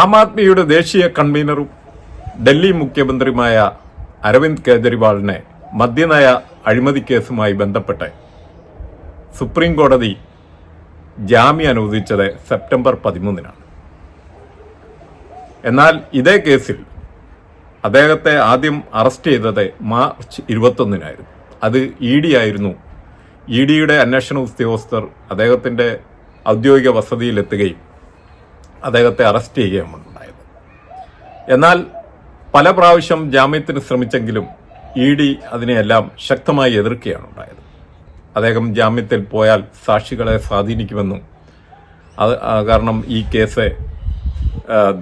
ആം ആദ്മിയുടെ ദേശീയ കൺവീനറും ഡൽഹി മുഖ്യമന്ത്രിയുമായ അരവിന്ദ് കെജ്രിവാളിനെ മദ്യനയ അഴിമതി കേസുമായി ബന്ധപ്പെട്ട് സുപ്രീം കോടതി ജാമ്യം അനുവദിച്ചത് സെപ്റ്റംബർ പതിമൂന്നിനാണ്. എന്നാൽ ഇതേ കേസിൽ അദ്ദേഹത്തെ ആദ്യം അറസ്റ്റ് ചെയ്തത് മാർച്ച് ഇരുപത്തൊന്നിനായിരുന്നു. അത് ഇ ഡി ആയിരുന്നു. ഇ ഡിയുടെ അന്വേഷണ ഉദ്യോഗസ്ഥർ അദ്ദേഹത്തിന്റെ ഔദ്യോഗിക വസതിയിലെത്തുകയും അദ്ദേഹത്തെ അറസ്റ്റ് ചെയ്യുകയാണ് ഉണ്ടായത്. എന്നാൽ പല പ്രാവശ്യം ജാമ്യത്തിന് ശ്രമിച്ചെങ്കിലും ഇ ഡി അതിനെയെല്ലാം ശക്തമായി എതിർക്കുകയാണ് ഉണ്ടായത്. അദ്ദേഹം ജാമ്യത്തിൽ പോയാൽ സാക്ഷികളെ സ്വാധീനിക്കുമെന്നും അത് കാരണം ഈ കേസ്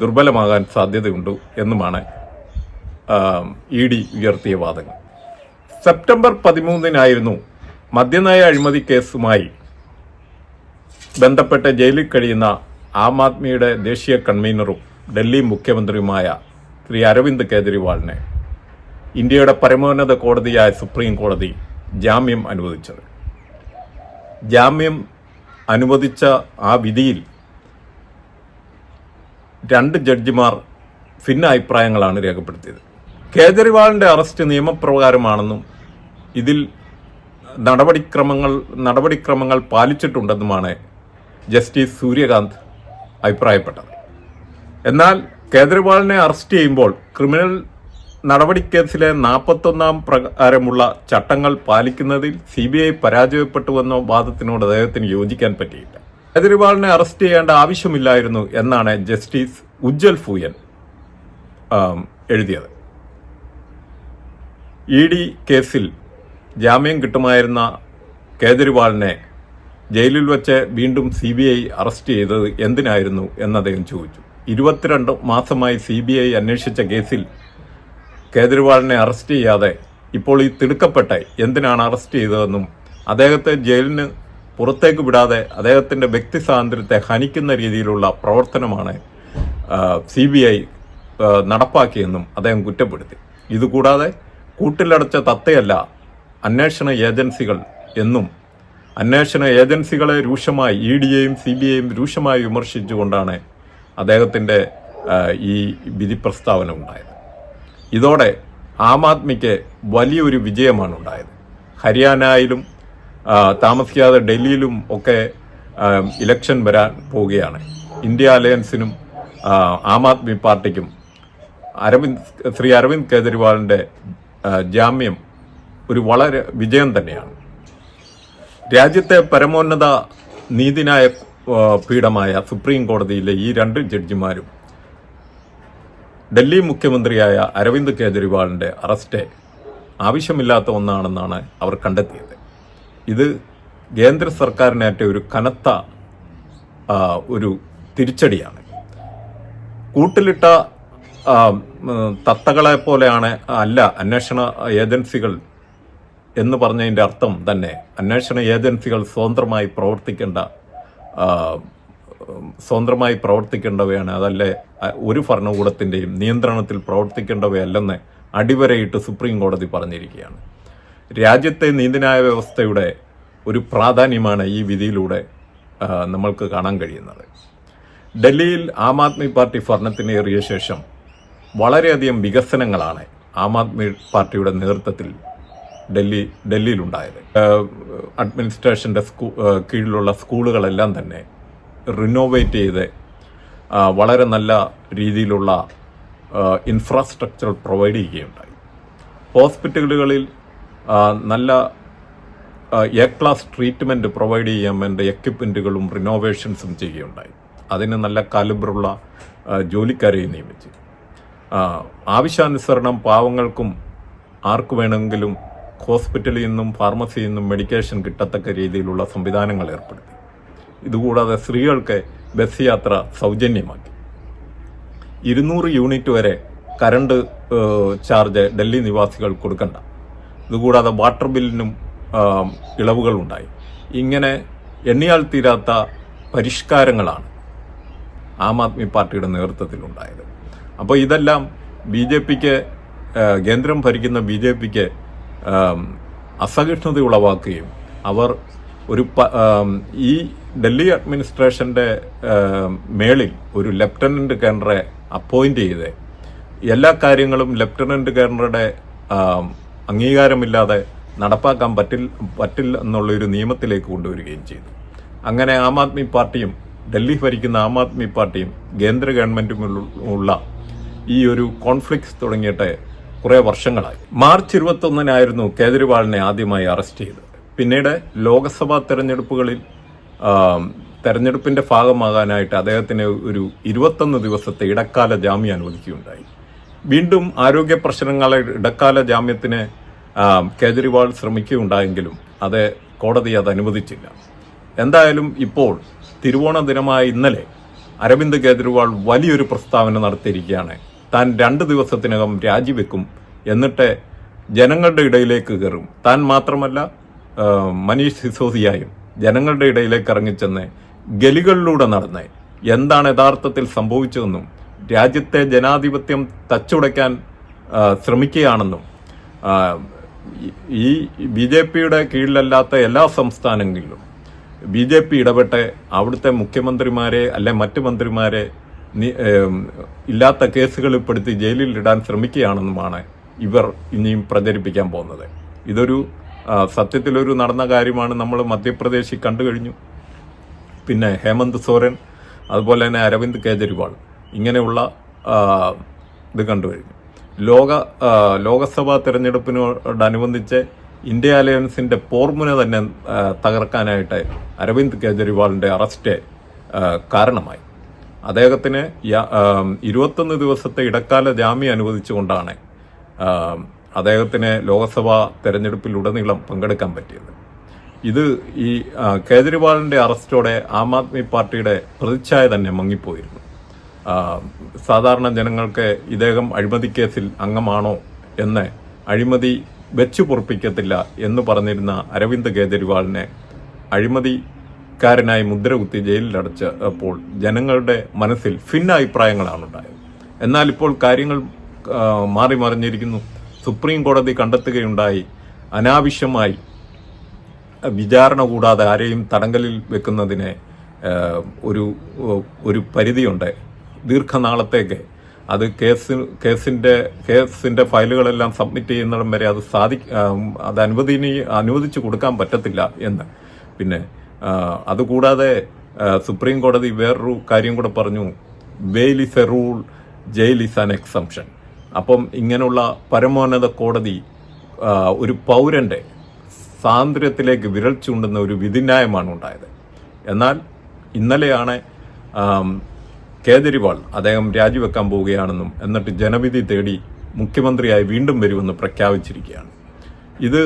ദുർബലമാകാൻ സാധ്യതയുണ്ട് എന്നുമാണ് ഇ ഡി ഉയർത്തിയ വാദങ്ങൾ. സെപ്റ്റംബർ പതിമൂന്നിനായിരുന്നു മദ്യനയ അഴിമതി കേസുമായി ബന്ധപ്പെട്ട് ജയിലിൽ കഴിയുന്ന ആം ആദ്മിയുടെ ദേശീയ കൺവീനറും ഡൽഹി മുഖ്യമന്ത്രിയുമായ ശ്രീ അരവിന്ദ് കേജ്രിവാളിനെ ഇന്ത്യയുടെ പരമോന്നത കോടതിയായ സുപ്രീം കോടതി ജാമ്യം അനുവദിച്ചത്. ജാമ്യം അനുവദിച്ച ആ വിധിയിൽ രണ്ട് ജഡ്ജിമാർ ഭിന്ന അഭിപ്രായങ്ങളാണ് രേഖപ്പെടുത്തിയത്. കേജ്രിവാളിന്റെ അറസ്റ്റ് നിയമപ്രകാരമാണെന്നും ഇതിൽ നടപടിക്രമങ്ങൾ നടപടിക്രമങ്ങൾ പാലിച്ചിട്ടുണ്ടെന്നുമാണ് ജസ്റ്റിസ് സൂര്യകാന്ത് അഭിപ്രായപ്പെട്ടത്. എന്നാൽ കേജ്രിവാളിനെ അറസ്റ്റ് ചെയ്യുമ്പോൾ ക്രിമിനൽ നടപടിക്കേസിലെ നാൽപ്പത്തൊന്നാം പ്രകാരമുള്ള ചട്ടങ്ങൾ പാലിക്കുന്നതിൽ സി ബി ഐ പരാജയപ്പെട്ടുവെന്ന വാദത്തിനോട് അദ്ദേഹത്തിന് യോജിക്കാൻ പറ്റിയില്ല. കേജ്രിവാളിനെ അറസ്റ്റ് ചെയ്യേണ്ട ആവശ്യമില്ലായിരുന്നു എന്നാണ് ജസ്റ്റിസ് ഉജ്ജൽ ഫൂയൻ എഴുതിയത്. ഇ ഡി കേസിൽ ജാമ്യം കിട്ടുമായിരുന്ന കേജ്രിവാളിനെ ജയിലിൽ വെച്ച് വീണ്ടും സി ബി ഐ അറസ്റ്റ് ചെയ്തത് എന്തിനായിരുന്നു എന്ന് അദ്ദേഹം ചോദിച്ചു. ഇരുപത്തിരണ്ട് മാസമായി സി ബി ഐ അന്വേഷിച്ച കേസിൽ കേജ്രിവാളിനെ അറസ്റ്റ് ചെയ്യാതെ ഇപ്പോൾ ഈ തിടുക്കപ്പെട്ട എന്തിനാണ് അറസ്റ്റ് ചെയ്തതെന്നും അദ്ദേഹത്തെ ജയിലിന് പുറത്തേക്ക് വിടാതെ അദ്ദേഹത്തിന്റെ വ്യക്തി സ്വാതന്ത്ര്യത്തെ ഹനിക്കുന്ന രീതിയിലുള്ള പ്രവർത്തനമാണ് സി ബി ഐ നടപ്പാക്കിയെന്നും അദ്ദേഹം കുറ്റപ്പെടുത്തി. ഇതുകൂടാതെ കൂട്ടിലടച്ച തത്തയല്ല അന്വേഷണ ഏജൻസികൾ എന്നും അന്വേഷണ ഏജൻസികളെ രൂക്ഷമായി ഇ ഡിയെയും സി ബി ഐയും രൂക്ഷമായി വിമർശിച്ചുകൊണ്ടാണ് അദ്ദേഹത്തിന്റെ ഈ വിധി പ്രസ്താവന ഉണ്ടായത്. ഇതോടെ ആം ആദ്മിക്ക് വലിയൊരു വിജയമാണ് ഉണ്ടായത്. ഹരിയാനയിലും താമസിക്കാതെ ഡൽഹിയിലും ഒക്കെ ഇലക്ഷൻ വരാൻ പോവുകയാണ്. ഇന്ത്യ അലയൻസിനും ആ, ആദ്മി പാർട്ടിക്കും അരവിന്ദ് ശ്രീ അരവിന്ദ് കേജ്രിവാളിന്റെ ജാമ്യം ഒരു വളരെ വിജയം തന്നെയാണ്. രാജ്യത്തെ പരമോന്നത നീതിന്യായ പീഠമായ സുപ്രീം കോടതിയിലെ ഈ രണ്ട് ജഡ്ജിമാരും ഡൽഹി മുഖ്യമന്ത്രിയായ അരവിന്ദ് കേജ്രിവാളിന്റെ അറസ്റ്റ് ആവശ്യമില്ലാത്ത ഒന്നാണെന്നാണ് അവർ കണ്ടെത്തിയത്. ഇത് കേന്ദ്ര സർക്കാരിനേറ്റ ഒരു കനത്ത ഒരു തിരിച്ചടിയാണ്. കൂട്ടിലിട്ട തത്തകളെ പോലെയാണ് അല്ല അന്വേഷണ ഏജൻസികൾ എന്ന് പറഞ്ഞതിന്റെ അർത്ഥം തന്നെ അന്വേഷണ ഏജൻസികൾ സ്വതന്ത്രമായി പ്രവർത്തിക്കേണ്ട സ്വതന്ത്രമായി പ്രവർത്തിക്കേണ്ടവയാണ്. അതല്ലേ ഒരു ഭരണകൂടത്തിന്റെയും നിയന്ത്രണത്തിൽ പ്രവർത്തിക്കേണ്ടവയല്ലെന്ന് അടിവരയിട്ട് സുപ്രീം കോടതി പറഞ്ഞിരിക്കുകയാണ്. രാജ്യത്തെ നീതിന്യായ വ്യവസ്ഥയുടെ ഒരു പ്രാധാന്യമാണ് ഈ വിധിയിലൂടെ നമ്മൾക്ക് കാണാൻ കഴിയുന്നത്. ഡൽഹിയിൽ ആം ആദ്മി പാർട്ടി ഭരണത്തിനേറിയ ശേഷം വളരെയധികം വികസനങ്ങളാണ് ആം ആദ്മി പാർട്ടിയുടെ നേതൃത്വത്തിൽ ഡൽഹി ഡൽഹിയിലുണ്ടായത്. അഡ്മിനിസ്ട്രേഷന്റെ സ്കൂ കീഴിലുള്ള സ്കൂളുകളെല്ലാം തന്നെ റിനോവേറ്റ് ചെയ്ത് വളരെ നല്ല രീതിയിലുള്ള ഇൻഫ്രാസ്ട്രക്ചർ പ്രൊവൈഡ് ചെയ്യുകയുണ്ടായി. ഹോസ്പിറ്റലുകളിൽ നല്ല എ ക്ലാസ് ട്രീറ്റ്മെന്റ് പ്രൊവൈഡ് ചെയ്യാൻ വേണ്ട എക്യുപ്മെന്റുകളും റിനോവേഷൻസും ചെയ്യുകയുണ്ടായി. അതിന് നല്ല കാലിബറുള്ള ജോലിക്കാരെയും നിയമിച്ചു. ആവശ്യാനുസരണം പാവങ്ങൾക്കും ആർക്ക് വേണമെങ്കിലും ഹോസ്പിറ്റലിൽ നിന്നും ഫാർമസിയിൽ നിന്നും മെഡിക്കേഷൻ കിട്ടത്തക്ക രീതിയിലുള്ള സംവിധാനങ്ങൾ ഏർപ്പെടുത്തി. ഇതുകൂടാതെ സ്ത്രീകൾക്ക് ബസ് യാത്ര സൗജന്യമാക്കി. ഇരുന്നൂറ് യൂണിറ്റ് വരെ കറണ്ട് ചാർജ് ഡൽഹി നിവാസികൾ കൊടുക്കണ്ട. ഇതുകൂടാതെ വാട്ടർ ബില്ലിനും ഇളവുകളുണ്ടായി ഇങ്ങനെ എണ്ണിയാൽ തീരാത്ത പരിഷ്കാരങ്ങളാണ് ആം ആദ്മി പാർട്ടിയുടെ നേതൃത്വത്തിലുണ്ടായത് അപ്പോൾ ഇതെല്ലാം ബി ജെ പിക്ക് കേന്ദ്രം ഭരിക്കുന്ന ബി ജെ പിക്ക് അസഹിഷ്ണുത ഉളവാക്കുകയും അവർ ഒരു ഈ ഡൽഹി അഡ്മിനിസ്ട്രേഷന്റെ മേളിൽ ഒരു ലെഫ്റ്റനന്റ് ഗവർണറെ അപ്പോയിന്റ് ചെയ്ത് എല്ലാ കാര്യങ്ങളും ലെഫ്റ്റനന്റ് ഗവർണറുടെ അംഗീകാരമില്ലാതെ നടപ്പാക്കാൻ പറ്റില്ല പറ്റില്ല എന്നുള്ള ഒരു നിയമത്തിലേക്ക് കൊണ്ടുവരികയും ചെയ്തു. അങ്ങനെ ആം ആദ്മി പാർട്ടിയും ഡൽഹി ഭരിക്കുന്ന ആം ആദ്മി പാർട്ടിയും കേന്ദ്ര ഗവൺമെന്റുമുള്ള ഈ ഒരു കോൺഫ്ലിക്ട്സ് തുടങ്ങിയിട്ട് കുറെ വർഷങ്ങളായി. മാർച്ച് ഇരുപത്തൊന്നിനായിരുന്നു കേജ്രിവാളിനെ ആദ്യമായി അറസ്റ്റ് ചെയ്തത്. പിന്നീട് ലോക്സഭാ തെരഞ്ഞെടുപ്പുകളിൽ തെരഞ്ഞെടുപ്പിന്റെ ഭാഗമാകാനായിട്ട് അദ്ദേഹത്തിന് ഒരു ഇരുപത്തൊന്ന് ദിവസത്തെ ഇടക്കാല ജാമ്യം അനുവദിക്കുകയുണ്ടായി. വീണ്ടും ആരോഗ്യ പ്രശ്നങ്ങളെ ഇടക്കാല ജാമ്യത്തിന് കേജ്രിവാൾ ശ്രമിക്കുകയുണ്ടായെങ്കിലും അത് കോടതി അത് അനുവദിച്ചില്ല. എന്തായാലും ഇപ്പോൾ തിരുവോണ ദിനമായ ഇന്നലെ അരവിന്ദ് കേജ്രിവാൾ വലിയൊരു പ്രസ്താവന നടത്തിയിരിക്കുകയാണ് താൻ രണ്ട് ദിവസത്തിനകം രാജിവെക്കും എന്നിട്ട് ജനങ്ങളുടെ ഇടയിലേക്ക് കയറും. താൻ മാത്രമല്ല മനീഷ് സിസോദിയായും ജനങ്ങളുടെ ഇടയിലേക്ക് ഇറങ്ങിച്ചെന്ന് ഗലികളിലൂടെ നടന്ന് എന്താണ് യഥാർത്ഥത്തിൽ സംഭവിച്ചതെന്നും രാജ്യത്തെ ജനാധിപത്യം തച്ചുടയ്ക്കാൻ ശ്രമിക്കുകയാണെന്നും ഈ- ബി ജെ പിയുടെ കീഴിലല്ലാത്ത എല്ലാ സംസ്ഥാനങ്ങളിലും ബി ജെ പി ഇടപെട്ട് അവിടുത്തെ മുഖ്യമന്ത്രിമാരെ അല്ലെ മറ്റ് മന്ത്രിമാരെ ഇല്ലാത്ത കേസുകളിൽ ജയിലിൽ ഇടാൻ ശ്രമിക്കുകയാണെന്നുമാണ് ഇവർ ഇനിയും പ്രചരിപ്പിക്കാൻ പോകുന്നത്. ഇതൊരു സത്യത്തിലൊരു നടന്ന കാര്യമാണ് നമ്മൾ മധ്യപ്രദേശിൽ കണ്ടു കഴിഞ്ഞു. പിന്നെ ഹേമന്ത് സോരൻ അതുപോലെ തന്നെ അരവിന്ദ് കേജ്രിവാൾ ഇങ്ങനെയുള്ള ഇത് കണ്ടു കഴിഞ്ഞു. ലോക ലോകസഭാ തെരഞ്ഞെടുപ്പിനോടനുബന്ധിച്ച് ഇന്ത്യ അലയൻസിന്റെ പോർമുന തന്നെ തകർക്കാനായിട്ട് അരവിന്ദ് കേജ്രിവാളിന്റെ അറസ്റ്റ് കാരണമായി. അദ്ദേഹത്തിന് ഇരുപത്തൊന്ന് ദിവസത്തെ ഇടക്കാല ജാമ്യം അനുവദിച്ചുകൊണ്ടാണ് അദ്ദേഹത്തിന് ലോക്സഭാ തെരഞ്ഞെടുപ്പിലുടനീളം പങ്കെടുക്കാൻ പറ്റിയത്. ഇത് ഈ കേജ്രിവാളിന്റെ അറസ്റ്റോടെ ആം ആദ്മി പാർട്ടിയുടെ പ്രതിച്ഛായ തന്നെ മങ്ങിപ്പോയിരുന്നു. സാധാരണ ജനങ്ങൾക്ക് ഇദ്ദേഹം അഴിമതി കേസിൽ അംഗമാണോ എന്ന് അഴിമതി വെച്ചു പൊറപ്പിക്കത്തില്ല എന്ന് പറഞ്ഞിരുന്ന അരവിന്ദ് കേജ്രിവാളിനെ അഴിമതിക്കാരനായി മുദ്ര കുത്തി ജയിലിലടച്ച് അപ്പോൾ ജനങ്ങളുടെ മനസ്സിൽ ഭിന്ന അഭിപ്രായങ്ങളാണ് ഉണ്ടായത്. എന്നാൽ ഇപ്പോൾ കാര്യങ്ങൾ മാറി മറിഞ്ഞിരിക്കുന്നു. സുപ്രീം കോടതി കണ്ടെത്തുകയുണ്ടായി. അനാവശ്യമായി വിചാരണ കൂടാതെ ആരെയും തടങ്കലിൽ വെക്കുന്നതിന് ഒരു ഒരു പരിധിയുണ്ട്. ദീർഘനാളത്തേക്ക് അത് കേസ് കേസിന്റെ കേസിന്റെ ഫയലുകളെല്ലാം സബ്മിറ്റ് ചെയ്യുന്നിടം വരെ അത് സാധി ആം, അത് അനുവദിനി അനുവദിച്ചു കൊടുക്കാൻ പറ്റത്തില്ല എന്ന്. പിന്നെ അതുകൂടാതെ സുപ്രീം കോടതി വേറൊരു കാര്യം കൂടെ പറഞ്ഞു. Bail is a rule jail is an exception അപ്പം ഇങ്ങനെയുള്ള പരമോന്നത കോടതി ഒരു പൗരന്റെ സ്വാതന്ത്ര്യത്തിലേക്ക് വിരൽ ചൂണ്ടുന്ന ഒരു വിധിന്യായമാണ് ഉണ്ടായത്. എന്നാൽ ഇന്നലെയാണ് കേജ്രിവാൾ അദ്ദേഹം രാജിവെക്കാൻ പോവുകയാണെന്നും എന്നിട്ട് ജനവിധി തേടി മുഖ്യമന്ത്രിയായി വീണ്ടും വരുമെന്ന് പ്രഖ്യാപിച്ചിരിക്കുകയാണ്. ഇത്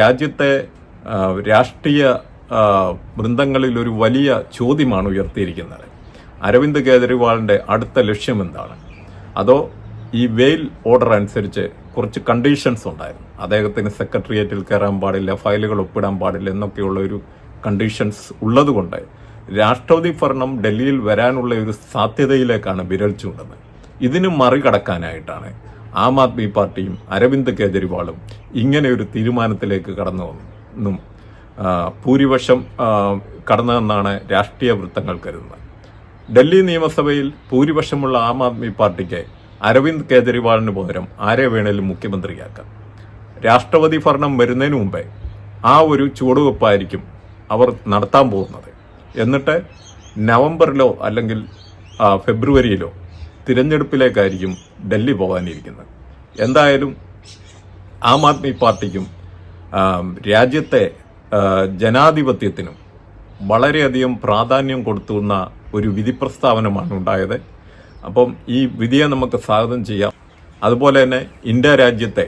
രാജ്യത്തെ രാഷ്ട്രീയ വൃന്ദങ്ങളിൽ ഒരു വലിയ ചോദ്യമാണ് ഉയർത്തിയിരിക്കുന്നത്. അരവിന്ദ് കേജ്രിവാളിന്റെ അടുത്ത ലക്ഷ്യം എന്താണ്? അതോ ഈ വെയിൽ ഓർഡർ അനുസരിച്ച് കുറച്ച് കണ്ടീഷൻസ് ഉണ്ടായിരുന്നു? അദ്ദേഹത്തിന് സെക്രട്ടേറിയറ്റിൽ കയറാൻ പാടില്ല ഫയലുകൾ ഒപ്പിടാൻ പാടില്ല എന്നൊക്കെയുള്ള ഒരു കണ്ടീഷൻസ് ഉള്ളതുകൊണ്ട് രാഷ്ട്രപതി ഭരണം ഡൽഹിയിൽ വരാനുള്ള ഒരു സാധ്യതയിലേക്കാണ് വിരൽ ചൂണ്ടുന്നത്. ഇതിന് മറികടക്കാനായിട്ടാണ് ആം ആദ്മി പാർട്ടിയും അരവിന്ദ് കേജ്രിവാളും ഇങ്ങനെ ഒരു തീരുമാനത്തിലേക്ക് കടന്നു വന്നും ആ, ഭൂരിപക്ഷം കടന്നതെന്നാണ് രാഷ്ട്രീയ വൃത്തങ്ങൾ കരുതുന്നത്. ഡൽഹി നിയമസഭയിൽ ഭൂരിപക്ഷമുള്ള ആം ആദ്മി പാർട്ടിക്ക് അരവിന്ദ് കേജ്രിവാളിന് പകരം ആരെ വേണേലും മുഖ്യമന്ത്രിയാക്കാം. രാഷ്ട്രപതി ഭരണം വരുന്നതിന് മുമ്പേ ആ ഒരു ചുവടുവെപ്പായിരിക്കും അവർ നടത്താൻ പോകുന്നത്. എന്നിട്ട് നവംബറിലോ അല്ലെങ്കിൽ ഫെബ്രുവരിയിലോ തിരഞ്ഞെടുപ്പിലേക്കായിരിക്കും ഡൽഹി പോകാനിരിക്കുന്നത്. എന്തായാലും ആം ആദ്മി പാർട്ടിക്കും രാജ്യത്തെ ജനാധിപത്യത്തിനും വളരെയധികം പ്രാധാന്യം കൊടുത്തുന്ന ഒരു വിധി പ്രസ്താവനമാണ് ഉണ്ടായത്. അപ്പം ഈ വിധിയെ നമുക്ക് സ്വാഗതം ചെയ്യാം. അതുപോലെ തന്നെ ഇന്ത്യ രാജ്യത്തെ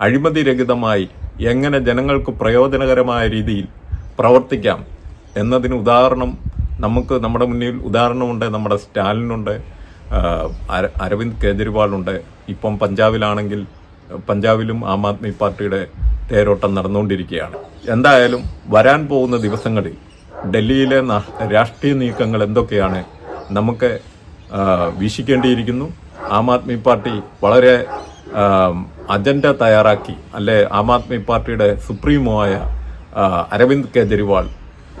അഴിമതിരഹിതമായി എങ്ങനെ ജനങ്ങൾക്ക് പ്രയോജനകരമായ രീതിയിൽ പ്രവർത്തിക്കാം എന്നതിന് ഉദാഹരണം നമുക്ക് നമ്മുടെ മുന്നിൽ ഉദാഹരണമുണ്ട്. നമ്മുടെ സ്റ്റാലിനുണ്ട് അരവിന്ദ് കേജ്രിവാളുണ്ട്. ഇപ്പം പഞ്ചാബിലാണെങ്കിൽ പഞ്ചാബിലും ആം ആദ്മി പാർട്ടിയുടെ തേരോട്ടം നടന്നുകൊണ്ടിരിക്കുകയാണ്. എന്തായാലും വരാൻ പോകുന്ന ദിവസങ്ങളിൽ ഡൽഹിയിലെ രാഷ്ട്രീയ നീക്കങ്ങൾ എന്തൊക്കെയാണ് നമുക്ക് വീക്ഷിക്കേണ്ടിയിരിക്കുന്നു. ആം ആദ്മി പാർട്ടി വളരെ അജണ്ട തയ്യാറാക്കി അല്ലെ ആം ആദ്മി പാർട്ടിയുടെ സുപ്രീമോ ആയ അരവിന്ദ് കെജ്രിവാൾ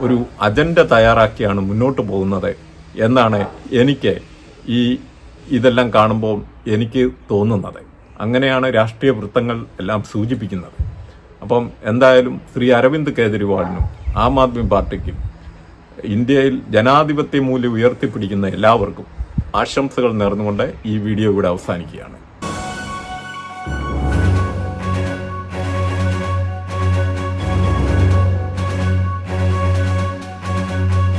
ഒരു അജണ്ട തയ്യാറാക്കിയാണ് മുന്നോട്ട് പോകുന്നത് എന്നാണ് എനിക്ക് ഈ ഇതെല്ലാം കാണുമ്പോൾ എനിക്ക് തോന്നുന്നത്. അങ്ങനെയാണ് രാഷ്ട്രീയ വൃത്തങ്ങൾ എല്ലാം സൂചിപ്പിക്കുന്നത്. അപ്പം എന്തായാലും ശ്രീ അരവിന്ദ് കേജ്രിവാളിനും ആം ആദ്മി പാർട്ടിക്കും ഇന്ത്യയിൽ ജനാധിപത്യ മൂല്യം ഉയർത്തിപ്പിടിക്കുന്ന എല്ലാവർക്കും ആശംസകൾ നേർന്നുകൊണ്ട് ഈ വീഡിയോ ഇവിടെ അവസാനിക്കുകയാണ്.